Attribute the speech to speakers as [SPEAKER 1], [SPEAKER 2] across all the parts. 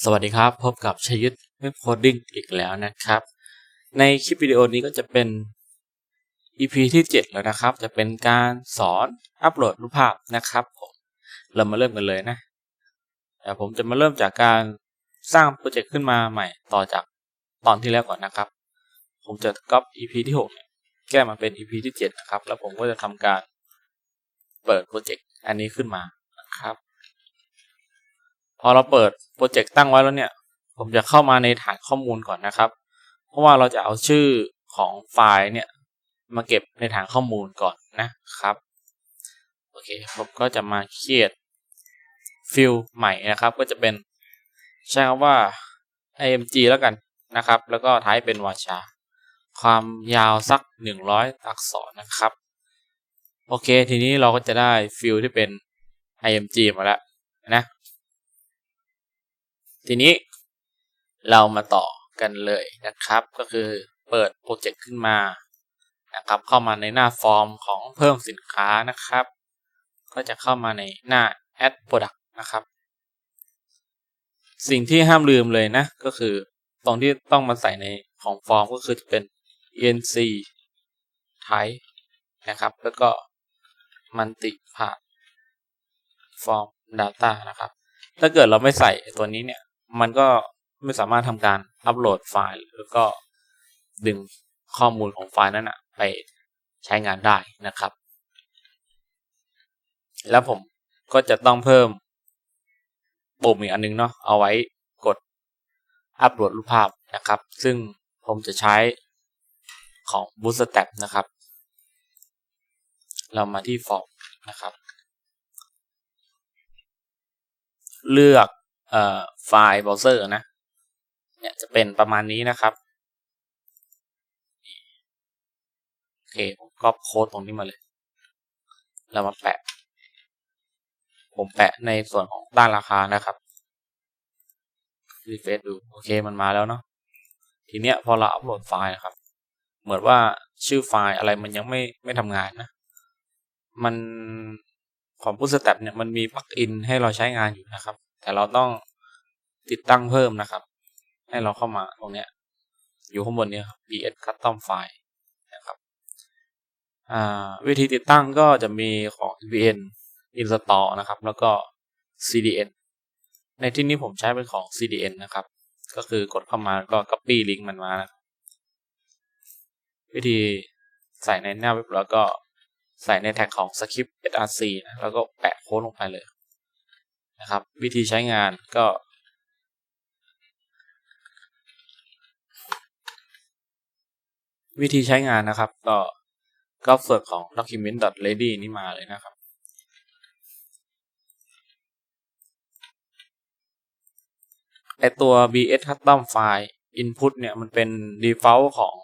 [SPEAKER 1] สวัสดีครับ พบกับชยุทธเว็บโคดดิ้งอีกแล้วนะครับ ในคลิปวิดีโอนี้ก็จะเป็น EP ที่ 7 แล้วนะครับ จะเป็นการสอนอัปโหลดรูปภาพนะครับผมเรามาเริ่มกันเลยนะเดี๋ยวผมจะมาเริ่มจากการสร้างโปรเจกต์ขึ้นมาใหม่ต่อจากตอนที่แล้วก่อนนะครับ ผมจะก๊อป EP ที่6เนี่ยแก้มาเป็น EP ที่ 7 นะครับ แล้วผมก็จะทำการเปิดโปรเจกต์อันนี้ขึ้นมานะครับ พอเราเปิดโปรเจกต์ตั้งไว้แล้วเนี่ย ผมจะเข้ามาในฐานข้อมูลก่อนนะครับ เพราะว่าเราจะเอาชื่อของไฟล์เนี่ยมาเก็บในฐานข้อมูลก่อนนะครับ โอเค ผมก็จะมาเครียดฟิลใหม่นะครับ ก็จะเป็นใช้คำว่า img แล้วกันนะครับ แล้วก็ท้ายเป็นวาชา ความยาวสัก 100 อักษรนะครับ โอเค ทีนี้เราก็จะได้ฟิลที่เป็น img มาแล้วนะ ทีนี้เรามาต่อกันเลยนะครับ ก็คือเปิดโปรเจกต์ขึ้นมานะครับ เข้ามาในหน้าฟอร์มของเพิ่มสินค้านะครับ ก็จะเข้ามาในหน้า add product นะครับ สิ่งที่ห้ามลืมเลยนะ ก็คือตรงที่ต้องมาใส่ในของฟอร์มก็คือจะเป็น enc type นะครับ แล้วก็ multi part form data นะครับ ถ้าเกิดเราไม่ใส่ตัวนี้เนี่ย มันก็ไม่สามารถทำการอัปโหลดไฟล์แล้วก็ดึงข้อมูลของไฟล์นั้นนะไปใช้งานได้นะครับ แล้วผมก็จะต้องเพิ่มปุ่มอีกอันนึงเนาะเอาไว้กดอัปโหลดรูปภาพนะครับ ซึ่งผมจะใช้ของ Bootstrap นะครับ เรามาที่ฟอร์มนะครับ เลือก ไฟล์เบราว์เซอร์นะ เนี่ยจะเป็นประมาณนี้นะครับโอเคผมก็โค้ดตรงนี้มาเลย เรามาแปะ ผมแปะในส่วนของด้านราคานะครับรีเฟซดูโอเคมันมาแล้วเนาะทีเนี้ยพอเราอัปโหลดไฟล์นะครับ เหมือนว่าชื่อไฟล์อะไรมันยังไม่ไม่ทำงานนะ มันของ Bootstrap เนี่ยมันมีปลั๊กอินให้เราใช้งานอยู่นะครับ แต่เราต้องติดตั้งเพิ่มนะครับ ให้เราเข้ามาตรงนี้อยู่ข้างบนนี้ครับ bs custom file นะครับวิธีติดตั้งก็จะมีของ vn install นะครับ แล้วก็ cdn ในที่นี้ผมใช้เป็นของ cdn นะครับ ก็คือกดเข้ามาก็ copy link มันมานะวิธีใส่ในหน้าเว็บแล้วก็ใส่ในแท็กของ script src นะแล้วก็แปะโค้ดลงไปเลย นะครับ วิธีใช้งานก็ วิธีใช้งานนะครับ ก็ก็ส่วนของ document.ready นี่มาเลยนะครับไอตัว bs custom file input เนี่ย มันเป็น default ของ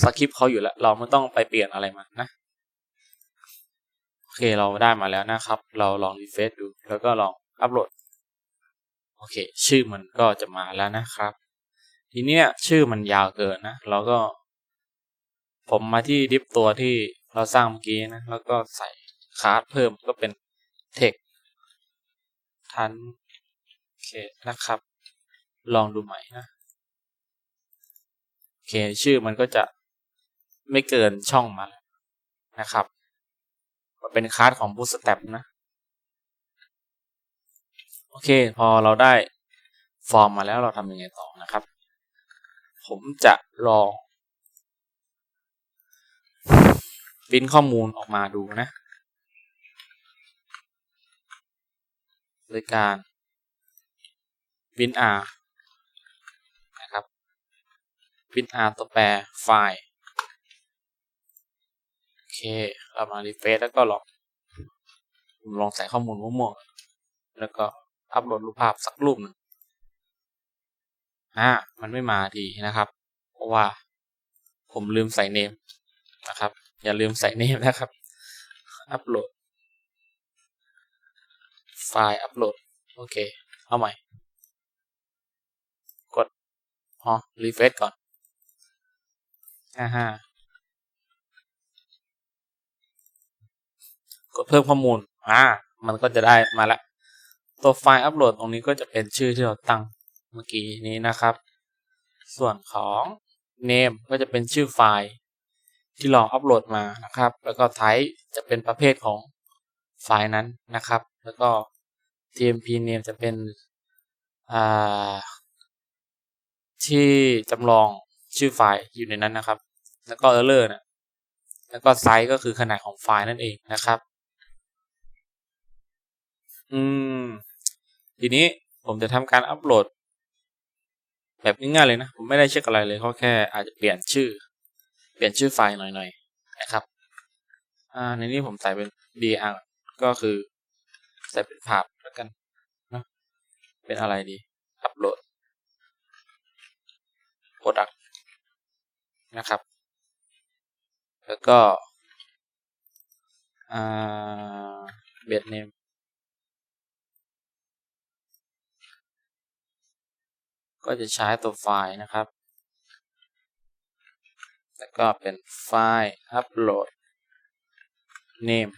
[SPEAKER 1] สคริปต์เขาอยู่แล้ว เราไม่ต้องไปเปลี่ยนอะไรมานะ โอเคเราได้มาแล้วนะครับ เราลองรีเฟซดู แล้วก็ลองอัปโหลด โอเค ชื่อมันก็จะมาแล้วนะครับ ทีเนี้ยชื่อมันยาวเกินนะ เราก็ ผมมาที่ดิฟตัวที่เราสร้างเมื่อกี้นะ แล้วก็ใส่คาร์ดเพิ่มก็เป็น text ทันโอเคนะครับ ลองดูใหม่นะโอเคชื่อมันก็จะไม่เกินช่องมานะครับ มันเป็นคาร์ดของ Bootstrap นะ โอเค พอเราได้ฟอร์มมาแล้วเราทำยังไงต่อนะครับ ผมจะลองพิมพ์ข้อมูลออกมาดูนะ โดยการพิมพ์ R นะครับพิมพ์ R ตัวแปรไฟล์ เคเรามารีเฟซแล้วก็ลองลองใส่ข้อมูลมั่วๆแล้วก็อัปโหลดรูปภาพสักรูปหนึ่งอ่ามันไม่มาทีนะครับ เพราะว่าผมลืมใส่เนมนะครับ อย่าลืมใส่เนมนะครับ อัปโหลด ไฟล์อัปโหลด โอเค เอาใหม่ กด อ๋อ รีเฟซก่อนอ่าฮะ ดเพิ่มข้อมูลอ่ามันก็จะได้มาละ ตัวไฟล์อัปโหลดตรงนี้ก็จะเป็นชื่อที่เราตั้งเมื่อกี้นี้นะครับ ส่วนของ name ก็จะเป็นชื่อไฟล์ที่เราอัปโหลดมานะครับ แล้วก็ type จะเป็นประเภทของไฟล์นั้นนะครับ แล้วก็ tmp name จะเป็นที่จำลองชื่อไฟล์อยู่ในนั้นนะครับ แล้วก็ error นะแล้วก็ไซส์ก็คือขนาดของไฟล์นั่นเองนะครับ อืม ทีนี้ผมจะทำการอัปโหลด แบบง่ายๆเลยนะ ผมไม่ได้เช็คอะไรเลยเขาแค่อาจจะเปลี่ยนชื่อ เปลี่ยนชื่อไฟล์หน่อยๆนะครับ อ่า ในนี้ผมใส่เป็น DR ก็คือ ใส่เป็นภาพแล้วกันนะเป็นอะไรดี อัปโหลด product นะครับ แล้วก็เบสเนม ก็จะใช้ตัวไฟล์นะครับ แล้วก็เป็นไฟล์ upload name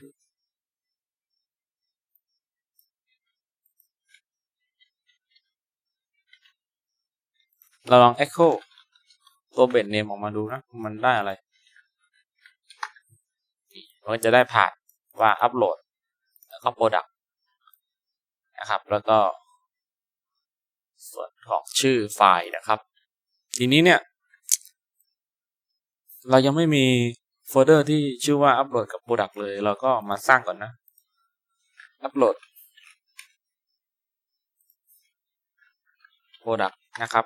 [SPEAKER 1] เราลอง echo ตัวเบสเนมออกมาดูนะ มันได้อะไร มันจะได้ผ่านว่าอัปโหลด แล้วก็โปรดักนะครับ แล้วก็ ส่วน ของชื่อไฟล์นะครับ ทีนี้เนี่ย เรายังไม่มีโฟลเดอร์ที่ชื่อว่าอัปโหลดกับโปรดักเลย เราก็มาสร้างก่อนนะ อัปโหลดโปรดักนะครับ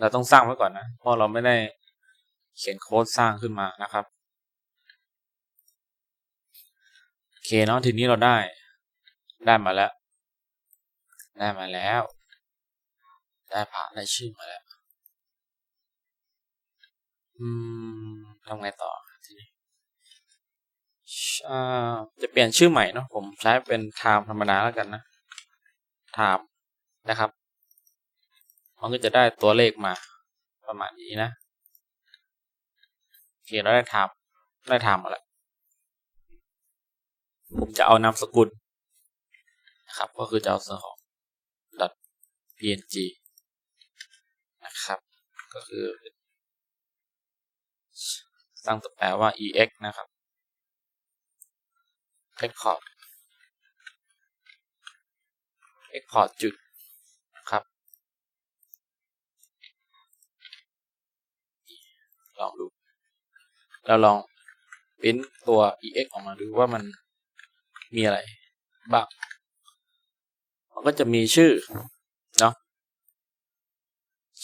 [SPEAKER 1] เราต้องสร้างไว้ก่อนนะ เพราะเราไม่ได้เขียนโค้ดสร้างขึ้นมานะครับโอเคเนาะทีนี้เราได้ ได้มาแล้ว ได้มาแล้ว ได้ผ่าได้ชื่อมาแล้ว อืมทำไงต่อทีนี้จะเปลี่ยนชื่อใหม่เนาะผมใช้เป็น time ธรรมดาแล้วกันนะ time นะครับ มันก็จะได้ตัวเลขมา ประมาณนี้นะโอเคเราได้ทำได้ทำมาแล้วผมจะเอานามสกุลนะครับ ก็คือจะเอาส่วนของ .png นะครับ ก็คือ ตั้งตัวแปลว่า ex นะครับ export export จุดครับ ลองดูเราลองพิมพ์ตัว ex ออกมาดูว่ามันมีอะไรบ้างมันก็จะมีชื่อ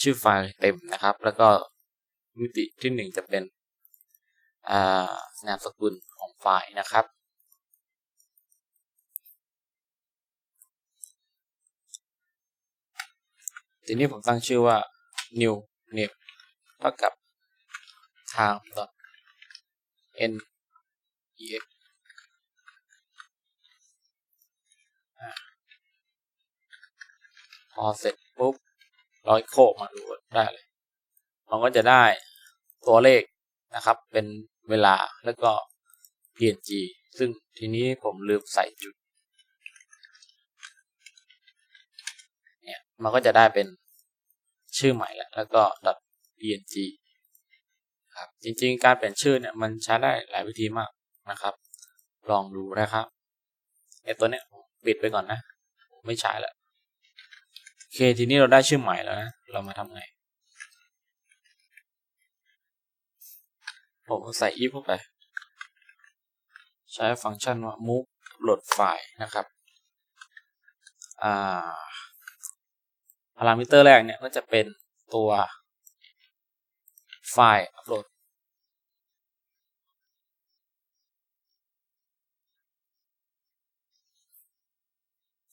[SPEAKER 1] ชื่อไฟล์เต็มนะครับ แล้วก็มิติที่หนึ่งจะเป็นนามสกุลของไฟล์นะครับ ทีนี้ผมตั้งชื่อว่า new name เท่ากับ time dot n ex พอเสร็จ ร้อยโคกมาดูได้เลย มันก็จะได้ตัวเลขนะครับ เป็นเวลาแล้วก็ png ซึ่งทีนี้ผมลืมใส่จุด เนี่ย มันก็จะได้เป็นชื่อใหม่แล้วแล้วก็ .png ครับ จริงๆ การเปลี่ยนชื่อเนี่ยมันใช้ได้หลายวิธีมากนะครับ ลองดูนะครับไอตัวเนี้ยปิดไปก่อนนะ ไม่ใช้แล้ว เคทีนี้เราได้ชื่อใหม่แล้วนะ เรามาทำไง ผมใส่ if เข้าไป ใช้ฟังก์ชันว่า move โหลดไฟล์นะครับอ่าพารามิเตอร์แรกเนี่ยก็จะเป็นตัวไฟล์อัปโหลด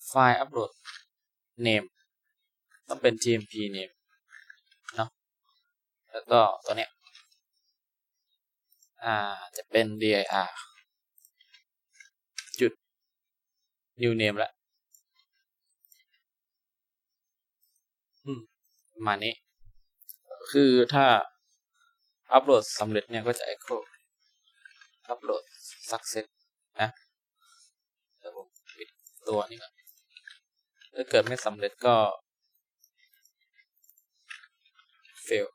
[SPEAKER 1] ไฟล์อัปโหลด name ต้องเป็น tmp name เนาะแล้วก็ตัวเนี้ยอ่าจะเป็น dir จุด new name แล้วมานี้ คือถ้าอัปโหลดสำเร็จเนี่ยก็จะ echo อัปโหลด success นะเดี๋ยวผมปิดตัวนี้ก่อนถ้าเกิดไม่สำเร็จก็ fail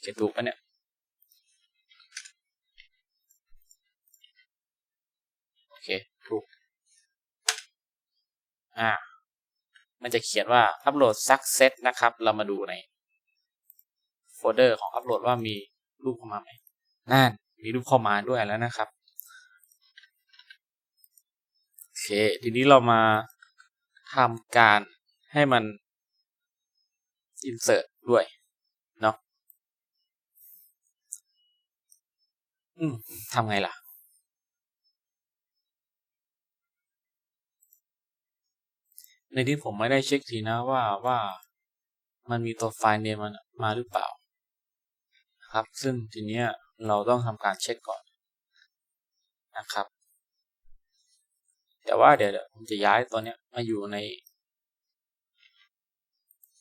[SPEAKER 1] เขียนถูกปะเนี่ย โอเค ถูก อ่า มันจะเขียนว่า upload success นะครับ เรามาดูในโฟลเดอร์ของ upload ว่ามีรูปเข้ามาไหมนั่น มีรูปเข้ามาด้วยแล้วนะครับ โอเค ทีนี้เรามาทำการให้มัน insert ด้วย เนาะอืมทำไงล่ะ ในที่ผมไม่ได้เช็คทีนะว่าว่ามันมีตัวไฟล์เนมมันมาหรือเปล่า ครับ ซึ่งทีเนี้ยเราต้องทำการเช็คก่อนนะครับ แต่ว่าเดี๋ยวผมจะย้ายตัวเนี้ยมาอยู่ใน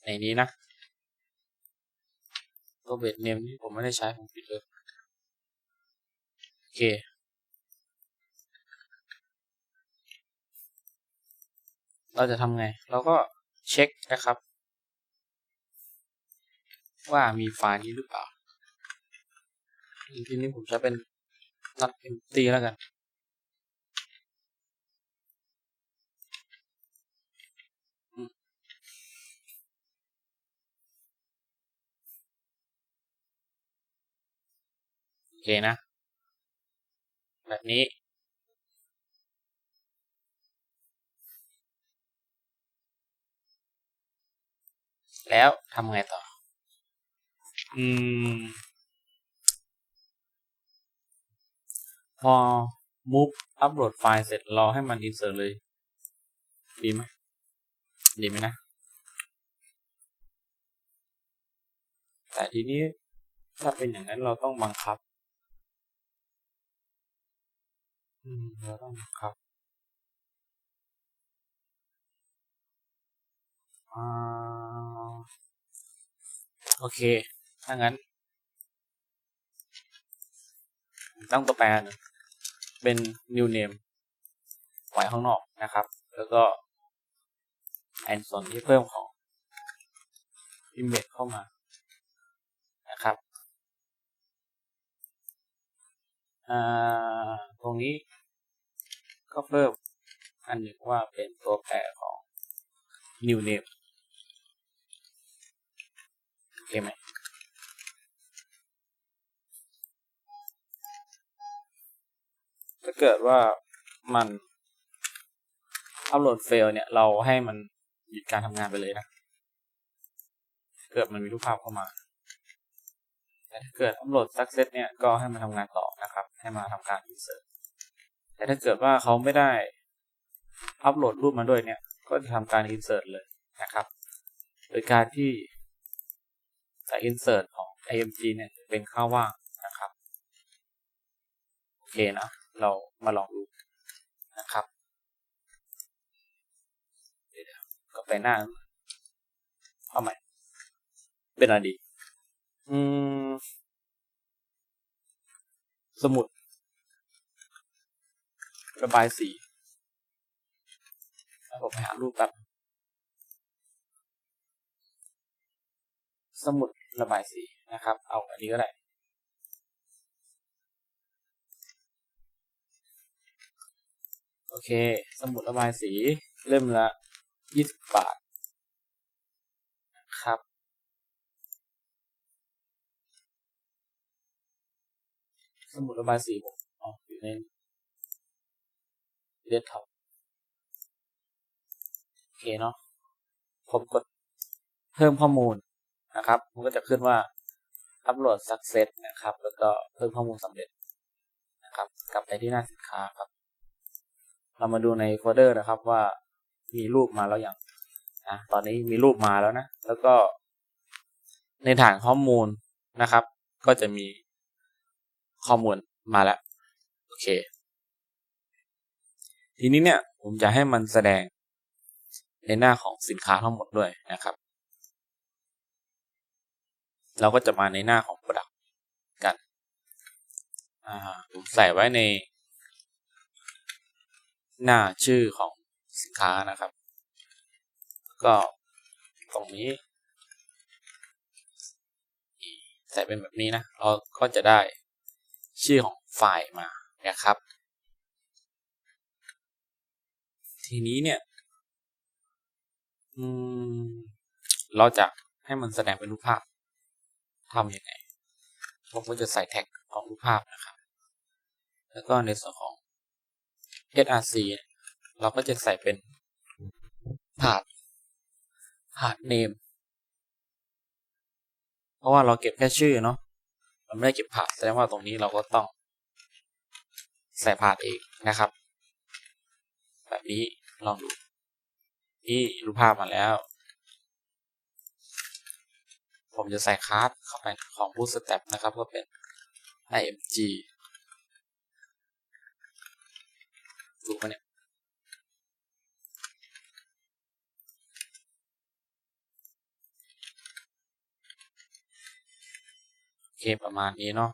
[SPEAKER 1] ในนี้นะ ตัวเบสเนมนี่ผมไม่ได้ใช้ผมปิดเลยโอเคเราจะทำไง เราก็เช็คนะครับ ว่ามีไฟล์นี้หรือเปล่าทีนี้ผมใช้เป็น not empty แล้วกัน นะ แบบนี้ แล้วทำไงต่อ อืม พอ move upload ไฟล์เสร็จรอให้มัน insert เลย ดีไหมดีไหมนะ แต่ทีนี้ถ้าเป็นอย่างนั้นเราต้องบังคับ อืมเราต้องบังคับอ่าโอเค ถ้างั้นต้องตัวแปรหนึ่งเป็น new name ไว้ข้างนอกนะครับ แล้วก็แอนส่วนที่เพิ่มของ image เข้ามานะครับอ่าตรงนี้ ก็เพิ่มอันหนึ่งว่าเป็นตัวแปรของ new name โอเคไหมถ้าเกิดว่ามันอัปโหลดเฟลเนี่ย เราให้มันหยุดการทำงานไปเลยนะ เกิดมันมีรูปภาพเข้ามาแต่ถ้าเกิดอัปโหลด success เนี่ย ก็ให้มันทำงานต่อนะครับ ให้มาทำการ insert แต่ถ้าเกิดว่าเขาไม่ได้อัปโหลดรูปมาด้วยเนี่ย ก็จะทำการ insert เลยนะครับ โดยการที่จะ insert ของ img เนี่ยเป็นค่าว่างนะครับ โอเคนะ เรามาลองดูนะครับเดี๋ยวก็ไปหน้าเอาใหม่ เป็นอะไรดี อืม สมุด ระบายสีแล้วผมไปหารูปแป๊บสมุดระบายสีนะครับ เอาอันนี้ก็ได้โอเค สมุดระบายสีเล่มละยี่สิบบาทนะครับ สมุดระบายสีผมอ๋ออยู่ใน เดสก์ท็อปโอเคเนาะผมกดเพิ่มข้อมูลนะครับ มันก็จะขึ้นว่าอัปโหลด success นะครับ แล้วก็เพิ่มข้อมูลสำเร็จนะครับ กลับไปที่หน้าสินค้าครับ เรามาดูในโฟลเดอร์นะครับว่ามีรูปมาแล้วอย่างนะตอนนี้มีรูปมาแล้วนะ แล้วก็ในฐานข้อมูลนะครับ ก็จะมีข้อมูลมาแล้ว โอเค ทีนี้เนี่ยผมจะให้มันแสดงในหน้าของสินค้าทั้งหมดด้วยนะครับ เราก็จะมาในหน้าของ Product กันผมใส่ไว้ในหน้าชื่อของสินค้านะครับ ก็ตรงนี้ ใส่เป็นแบบนี้นะ เราก็จะได้ชื่อของไฟล์มานะครับ ทีนี้เนี่ยอืมเราจะให้มันแสดงเป็นรูปภาพทำยังไงผมก็จะใส่แท็กของรูปภาพนะครับ แล้วก็ในส่วนของ src เราก็จะใส่เป็นผาดผาด name เพราะว่าเราเก็บแค่ชื่อเนาะเราไม่ได้เก็บผาดแสดงว่าตรงนี้เราก็ต้องใส่ผาดเองนะครับ แบบนี้ ลองดูนี่รูปภาพมาแล้ว ผมจะใส่คาร์ดเข้าไปของ Bootstrap นะครับ ก็เป็น img ถูกไหมเนี่ยโอเคประมาณนี้เนาะ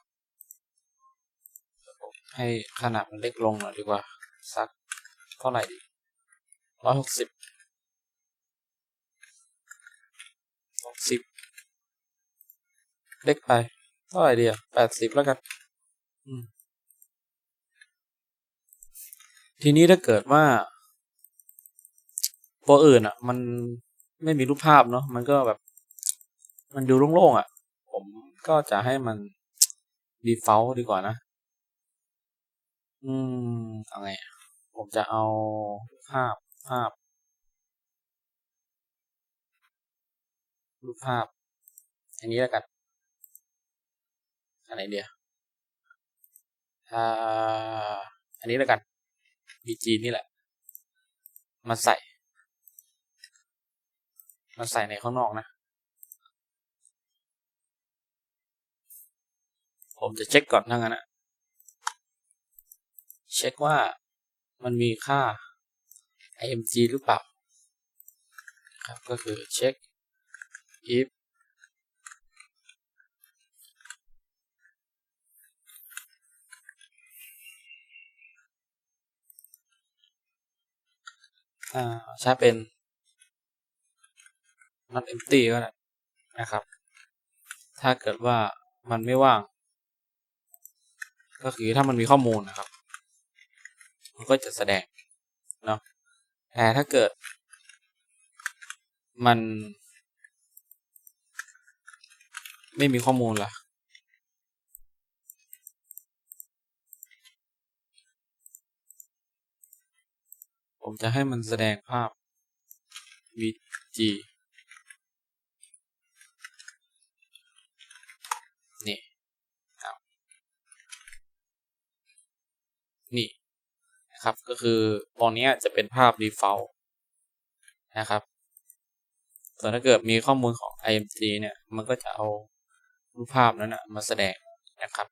[SPEAKER 1] ให้ขนาดมันเล็กลงหน่อยดีกว่า สักเท่าไหร่ดี ร้อยหกสิบหกสิบเล็กไป เท่าไหร่ดีอะแปดสิบแล้วกันทีนี้ถ้าเกิดว่า ตัวอื่นอะ มันไม่มีรูปภาพเนาะมันก็แบบ มันดูโล่งๆอะ ผมก็จะให้มัน default ดีกว่านะ อืมเอาไง ผมจะเอาภาพ ภาพ รูปภาพ อันนี้แล้วกัน อันไหนเดียวอ่าอันนี้แล้วกัน BG นี่แหละ มาใส่ มาใส่ในข้างนอกนะ ผมจะเช็คก่อนทั้งนั้นนะเช็คว่ามันมีค่า img หรือเปล่าครับก็คือเช็ค if ใช้เป็น not empty ก็ได้นะครับ ถ้าเกิดว่ามันไม่ว่าง ก็คือถ้ามันมีข้อมูลนะครับ มันก็จะแสดง ถ้าเกิด มัน ไม่มีข้อมูลล่ะ ผมจะให้มันแสดงภาพ VG นะครับ ก็คือตรงนี้จะเป็นภาพ default นะครับส่วนถ้าเกิดมีข้อมูลของ IMG เนี่ย มันก็จะเอารูปภาพนั้นนะมาแสดงนะครับ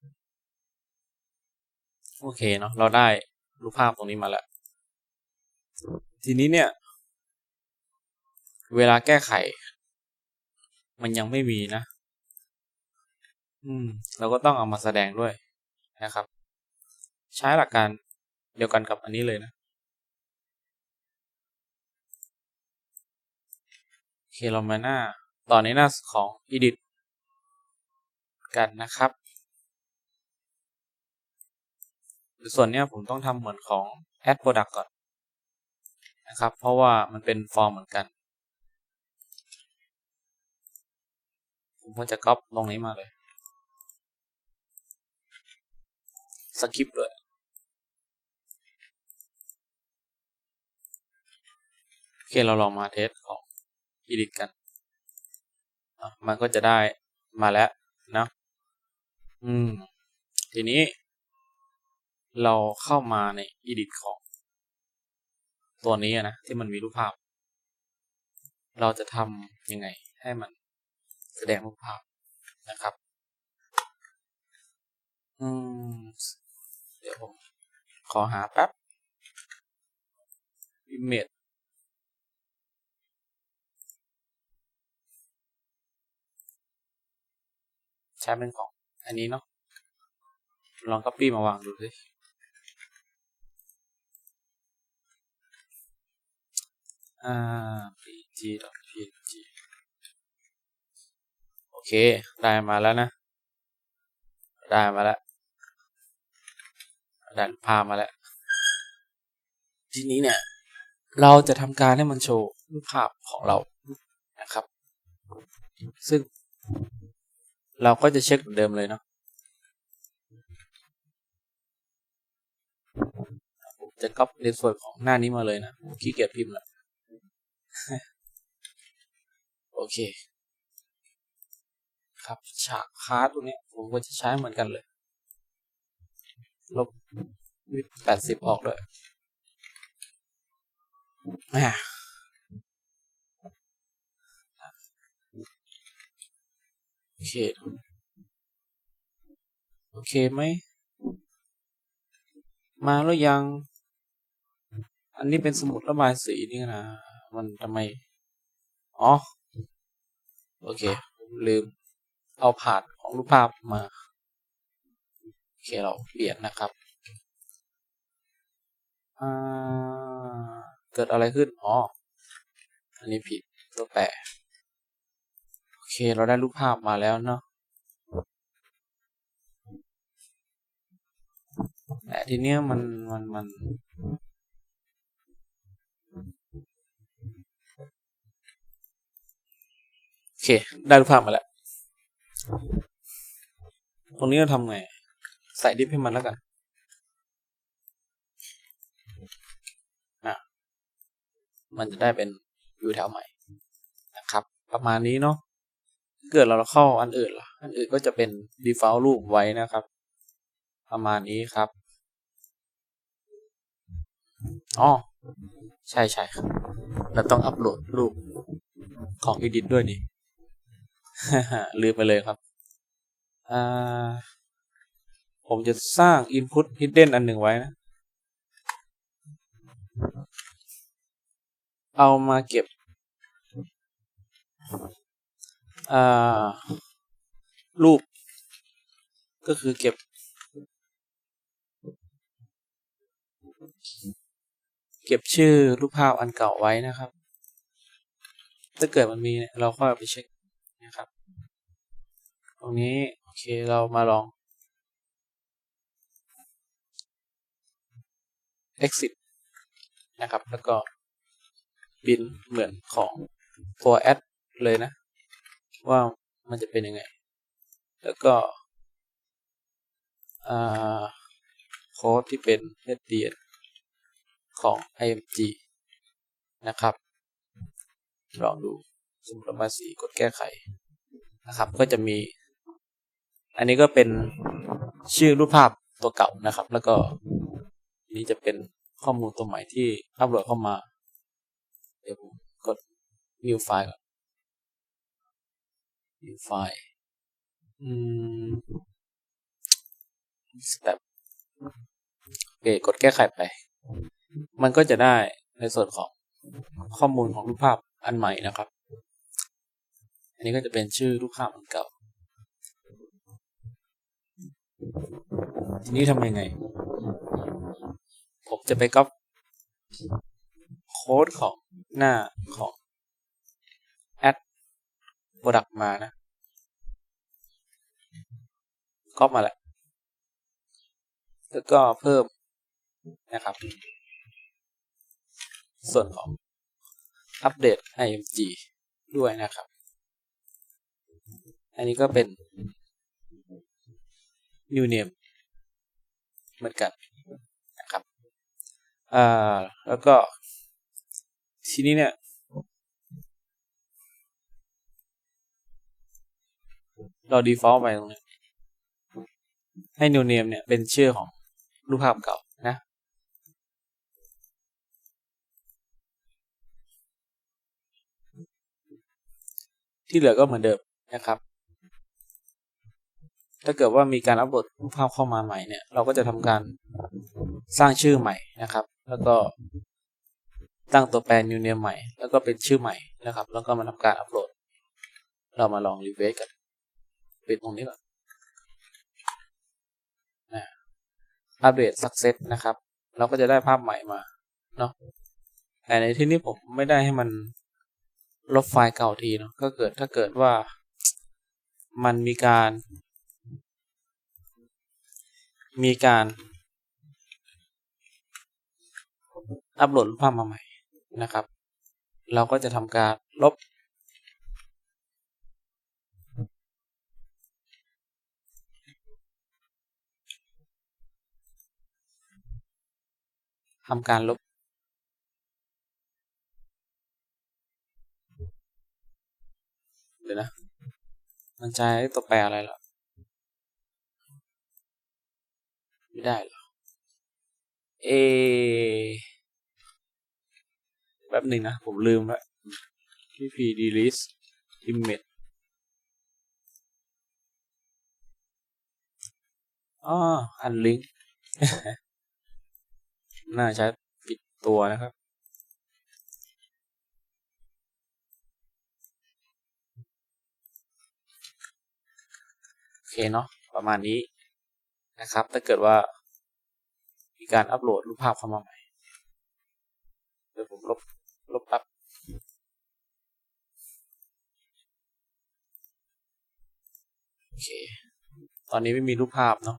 [SPEAKER 1] โอเคเนาะเราได้รูปภาพตรงนี้มาแล้ว ทีนี้เนี่ย เวลาแก้ไข มันยังไม่มีนะ อืม เราก็ต้องเอามาแสดงด้วยนะครับ ใช้หลักการ เดียวกันกับอันนี้เลยนะโอเคเรามาหน้าตอนนี้หน้าของ edit กันนะครับ ส่วนนี้ผมต้องทำเหมือนของ add product ก่อนนะครับ เพราะว่ามันเป็นฟอร์มเหมือนกัน ผมก็จะก๊อปลงนี้มาเลยสคริปต์ด้วย เคเราลองมาเทสของ edit กัน มันก็จะได้มาแล้วนะอืม ทีนี้ เราเข้ามาใน edit ของ ตัวนี้นะ ที่มันมีรูปภาพ เราจะทำยังไง ให้มันแสดงรูปภาพนะครับ อืม เดี๋ยวผมขอหาแป๊บ image ใช้เป็นของอันนี้เนาะลอง copy มาวางดูสิอ่า pg.png โอเค ได้มาแล้วนะ ได้มาแล้วได้ภาพมาแล้ว ทีนี้เนี่ย เราจะทำการให้มันโชว์รูปภาพของเรานะครับ ซึ่ง เราก็จะเช็คเหมือนเดิมเลยเนาะผมจะก๊อปในส่วนของหน้านี้มาเลยนะขี้เกียจพิมพ์ละโอเค ครับฉากคาร์ดตรงนี้ผมก็จะใช้เหมือนกันเลย ลบวิดแปดสิบออกด้วยแห เค โอเคไหม มาแล้วยัง อันนี้เป็นสมุดระบายสีนี่นะ มันทำไม อ๋อ โอเคผมลืม เอาผานของรูปภาพมา โอเค เราเปลี่ยนนะครับ อ่า เกิดอะไรขึ้น อ๋อ อันนี้ผิดตัวแปร เคเราได้รูปภาพมาแล้วเนาะแต่ทีเนี้ยมันมันมัน โอเค ได้รูปภาพมาแล้ว ตรงนี้เราทำไง ใส่ดิฟให้มันแล้วกันอะมันจะได้เป็นวิวแถวใหม่นะครับ ประมาณนี้เนาะ เกิดเราเข้าอันอื่นล่ะอันอื่นก็จะเป็น default รูปไว้นะครับ ประมาณนี้ครับอ๋อใช่ใช่ครับเราต้องอัปโหลดรูปของ Edit ด้วยนี่ลืมไปเลยครับผมจะสร้าง Input Hidden อันหนึ่งไว้นะ เอามาเก็บ รูป ก็คือเก็บ เก็บชื่อรูปภาพอันเก่าไว้นะครับ ถ้าเกิดมันมีเราค่อยไปเช็คนะครับ ตรงนี้ โอเคเรามาลอง exit นะครับ แล้วก็บินเหมือนของตัว add เลยนะ ว่ามันจะเป็นยังไง แล้วก็โค้ดที่เป็น HDN ของ IMG นะครับ ลองดูสมุดระบายสีกดแก้ไขนะครับ ก็จะมี อันนี้ก็เป็นชื่อรูปภาพตัวเก่านะครับ แล้วก็นี้จะเป็นข้อมูลตัวใหม่ที่อัปโหลดเข้ามา เดี๋ยวผมกด new file ก่อน new file อืม step โอเคกดแก้ไขไป มันก็จะได้ในส่วนของข้อมูลของรูปภาพอันใหม่นะครับ อันนี้ก็จะเป็นชื่อรูปภาพอันเก่า ทีนี้ทำยังไง ผมจะไปก๊อปโค้ดของหน้าของ add product มานะก๊อปมาแล้วแล้วก็เพิ่มนะครับ ส่วนของอัปเดต IMG ด้วยนะครับ อันนี้ก็เป็น new name เหมือนกันนะครับ อ่า แล้วก็ ทีนี้เนี่ย เรา default ไปตรงนี้ให้ new name เนี่ยเป็นชื่อของรูปภาพเก่านะที่เหลือก็เหมือนเดิมนะครับ ถ้าเกิดว่ามีการอัปโหลดรูปภาพเข้ามาใหม่เนี่ย เราก็จะทำการสร้างชื่อใหม่นะครับ แล้วก็ตั้งตัวแปร new name ใหม่ แล้วก็เป็นชื่อใหม่นะครับ แล้วก็มาทำการอัปโหลด เรามาลองรีเวสกัน ปิดตรงนี้ก่อนอัปเดต success นะครับ เราก็จะได้ภาพใหม่มาเนาะแต่ในที่นี้ผมไม่ได้ให้มันลบไฟล์เก่าทีเนาะก็เกิดถ้าเกิดว่ามันมีการ มีการอัปโหลดภาพมาใหม่นะครับ เราก็จะทำการลบำการลบ เดี๋ยวนะ มันใช้ตัวแปรอะไรเหรอไม่ได้หรอ เอ แป๊บหนึ่งนะ ผมลืมแล้ว pp delete image อ๋ออันลิงก์ น่าใช้ปิดตัวนะครับ โอเคเนาะประมาณนี้นะครับ ถ้าเกิดว่ามีการอัปโหลดรูปภาพเข้ามาใหม่เดี๋ยวผมลบลบแป๊บโอเค ตอนนี้ไม่มีรูปภาพเนาะ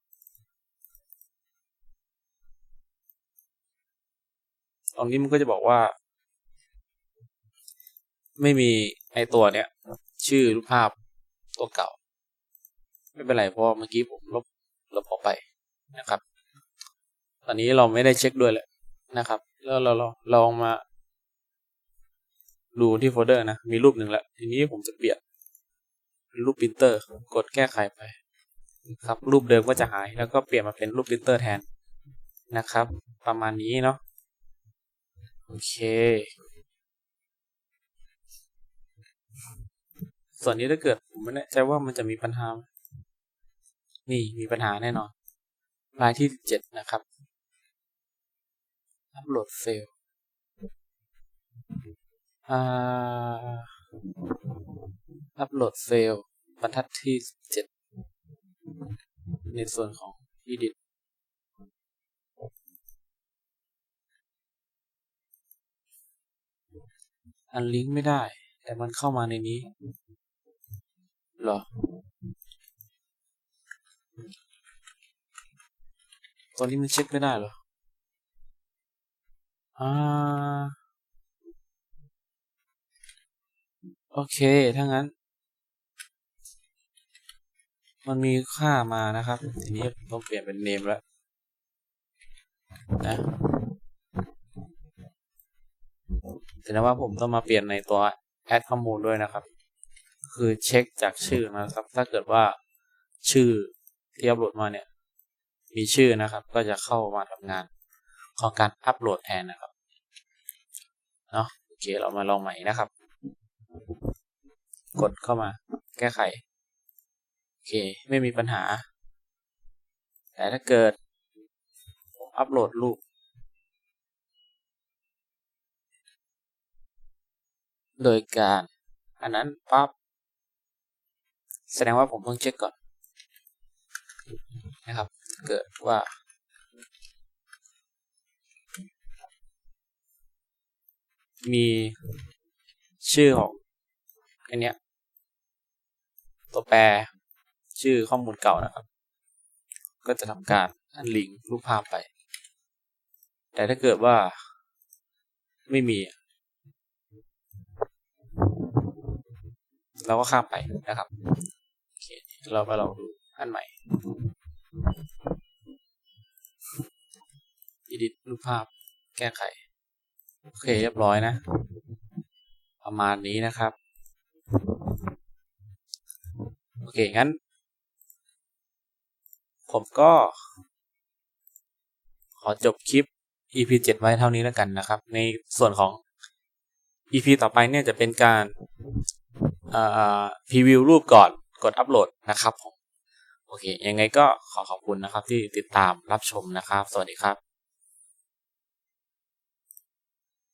[SPEAKER 1] ตรงนี้มันก็จะบอกว่า ไม่มีไอตัวเนี้ยชื่อรูปภาพตัวเก่า ไม่เป็นไรเพราะเมื่อกี้ผมลบลบออกไปนะครับ ตอนนี้เราไม่ได้เช็คด้วยแหละนะครับ แล้วเราลองมา ดูที่โฟลเดอร์นะ มีรูปหนึ่งแล้วทีนี้ผมจะเปลี่ยนเป็นรูปปรินเตอร์ กดแก้ไขไปครับ รูปเดิมก็จะหายแล้วก็เปลี่ยนมาเป็นรูปปรินเตอร์แทนนะครับ ประมาณนี้เนาะ เค ส่วนนี้ถ้าเกิดผมไม่แน่ใจว่ามันจะมีปัญหา นี่มีปัญหาแน่นอนรายที่เจ็ดนะครับ อัปโหลดเฟลอัปโหลดเฟลบรรทัดที่เจ็ดในส่วนของ edit อันลิงก์ไม่ได้ แต่มันเข้ามาในนี้เหรอ ตอนนี้มันเช็คไม่ได้เหรอ อ่า โอเค ถ้างั้น มันมีค่ามานะครับ ทีนี้ต้องเปลี่ยนเป็นเนมแล้วนะ แสดงว่าผมต้องมาเปลี่ยนในตัวแอดข้อมูลด้วยนะครับ คือเช็คจากชื่อนะครับ ถ้าเกิดว่าชื่อที่อัปโหลดมาเนี่ย มีชื่อนะครับ ก็จะเข้ามาทำงานของการอัปโหลดแทนนะครับเนาะโอเคเรามาลองใหม่นะครับ กดเข้ามา แก้ไขโอเคไม่มีปัญหา แต่ถ้าเกิดอัปโหลดรูป โดยการ อันนั้นปั๊บแสดงว่าผมต้องเช็คก่อนนะครับ เกิดว่า มีชื่อของอันเนี้ยตัวแปรชื่อข้อมูลเก่านะครับ ก็จะทำการอันลิงรูปภาพไป แต่ถ้าเกิดว่าไม่มี เราก็ข้ามไปนะครับโอเคเราไปลองดูอันใหม่ edit รูปภาพแก้ไข โอเคเรียบร้อยนะ ประมาณนี้นะครับ โอเค งั้น ผมก็ ขอจบคลิป EP 7 ไว้เท่านี้แล้วกันนะครับ ในส่วนของ EP ต่อไปเนี่ยจะเป็นการ พรีวิวรูปก่อนกดอัปโหลดนะครับผมโอเคยังไงก็ขอขอบคุณนะครับที่ติดตามรับชมนะครับ สวัสดีครับ